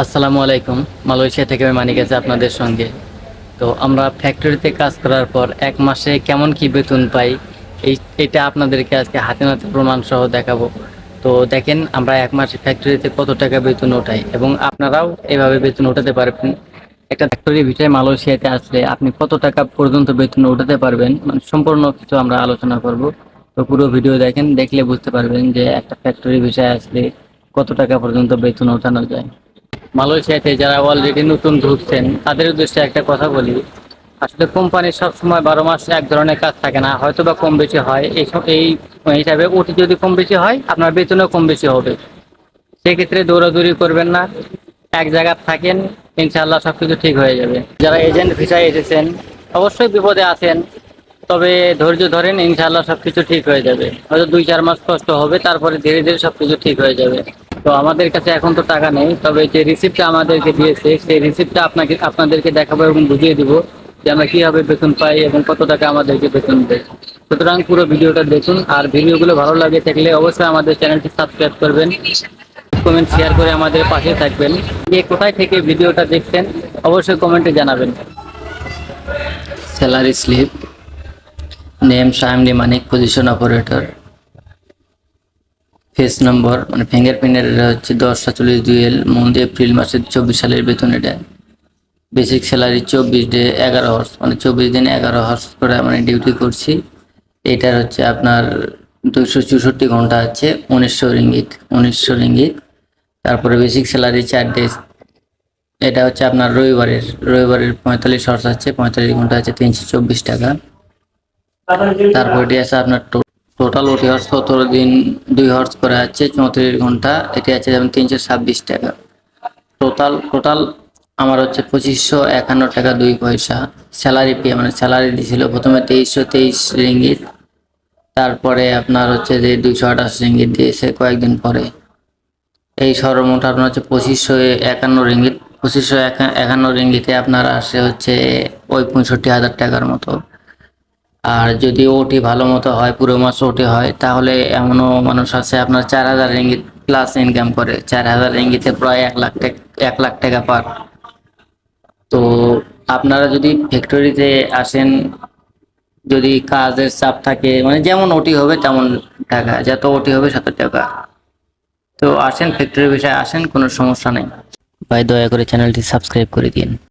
আসসালামু আলাইকুম। মালয়েশিয়া থেকে আমি মানিক আছে আপনাদের সঙ্গে। তো আমরা ফ্যাক্টরিতে কাজ করার পর এক মাসে কেমন কি বেতন পাই, এই, এটা আপনাদেরকে আজকে হাতে নাতে প্রমাণ সহ দেখাবো। তো দেখেন, আমরা এক মাসে ফ্যাক্টরিতে কত টাকা বেতন ওঠাই এবং আপনারাও এভাবে বেতন ওঠাতে পারবেন। একটা ফ্যাক্টরির ভিতরে মালয়েশিয়াতে আসলে আপনি কত টাকা পর্যন্ত বেতন ওঠাতে পারবেন মানে সম্পূর্ণ কিছু আমরা আলোচনা করব। তো পুরো ভিডিও দেখেন, দেখলে বুঝতে পারবেন যে একটা ফ্যাক্টরি বিষয়ে আসলে কত টাকা পর্যন্ত বেতন ওঠানো যায়। মালয়েশিয়াতে যারা অলরেডি নতুন ঢুকছেন, তাদের উদ্দেশ্যে একটা কথা বলি। আসলে কোম্পানির সবসময় বারো মাস এক ধরনের কাজ থাকে না, হয়তো বা কম বেশি হয়। এই সব- এই হিসাবে ওটি যদি কম বেশি হয়, আপনার বেতনও কম বেশি হবে। সেক্ষেত্রে দৌড়াদৌড়ি করবেন না। এক জায়গায় থাকেন, ইনশাআল্লাহ সব কিছু ঠিক হয়ে যাবে। যারা এজেন্ট ভিসায় এসেছেন, অবশ্যই বিপদে আছেন, তবে ধৈর্য ধরেন, ইনশাআল্লাহ সব কিছু ঠিক হয়ে যাবে। হয়তো দুই চার মাস কষ্ট হবে, তারপরে ধীরে ধীরে সব কিছু ঠিক হয়ে যাবে। তো আমাদের কাছে এখন তো টাকা নেই, তবে যে রিসিপ্টটা আমাদেরকে দিয়েছে, সেই রিসিপ্টটা আপনাকে, আপনাদেরকে দেখাবো এবং বুঝিয়ে দিব যে আমরা কীভাবে বেতন পাই এবং কত টাকা আমাদেরকে বেতন দেয়। সুতরাং পুরো ভিডিওটা দেখুন, আর ভিডিওগুলো ভালো লাগে থাকলে অবশ্যই আমাদের চ্যানেলটি সাবস্ক্রাইব করবেন কমেন্ট শেয়ার করে আমাদের পাশে থাকবেন। কে কোথায় থেকে ভিডিওটা দেখছেন, অবশ্যই কমেন্টে জানাবেন। Salary slip name Shamli Manik position operator face number মানে ফিঙ্গারপ্রিন্টের হচ্ছে দশ সাতচল্লিশ দুই এল মন্দি এপ্রিল মাসের চব্বিশ সালের বেতন এটা। বেসিক স্যালারি চব্বিশ ডে এগারো হর্স মানে চব্বিশ দিন এগারো হর্স করে মানে ডিউটি করছি। এটার হচ্ছে আপনার দুশো চৌষট্টি ঘণ্টা আছে, উনিশশো রিঙ্গিত উনিশশো রিঙ্গিত। তারপরে বেসিক স্যালারি চার ডে এটা হচ্ছে আপনার রবিবারের রবিবারের পঁয়তাল্লিশ হর্স আছে, পঁয়তাল্লিশ ঘণ্টা আছে, তিনশো চব্বিশ টাকা। তারপর এটি আছে আপনার টোটাল ওটি হর্স সতেরো দিন দুই হর্স করে আছে, চৌত্রিশ ঘণ্টা। এটি আছে যেমন তিনশো ছাব্বিশ টাকা। টোটাল টোটাল আমার হচ্ছে পঁচিশশো একান্ন টাকা দুই পয়সা। স্যালারি পেয়ে মানে স্যালারি দিয়েছিল প্রথমে তেইশশো তেইশ রিঙ্গিত, তারপরে আপনার হচ্ছে যে দুইশো আঠাশ রিঙ্গিত দিয়েছে কয়েকদিন পরে। এই সর্বমোট আপনার হচ্ছে পঁচিশশো একান্ন রিঙ্গিত, পঁচিশশো একা- একান্ন রিঙ্গিতে আপনার আসে হচ্ছে ওই পঁয়ষট্টি হাজার টাকার মতো। আর যদি ওটি ভালো মতো হয়, পুরো মাস ওটি হয়, তাহলে এমনও মানুষ আছে আপনার চার হাজার রিঙ্গিত প্লাস ইনকাম করে। চার হাজার রিঙ্গিতে প্রায় এক লাখ টাকা, এক লাখ টাকা পার। তো আপনারা যদি ফ্যাক্টরিতে আসেন, যদি কাজের চাপ থাকে মানে যেমন ওটি হবে তেমন টাকা, যত ওটি হবে তত টাকা। তো আসেন ফ্যাক্টরির বিষয়ে, আসেন, কোনো সমস্যা নেই। ভাই, দয়া করে চ্যানেলটি সাবস্ক্রাইব করে দিন।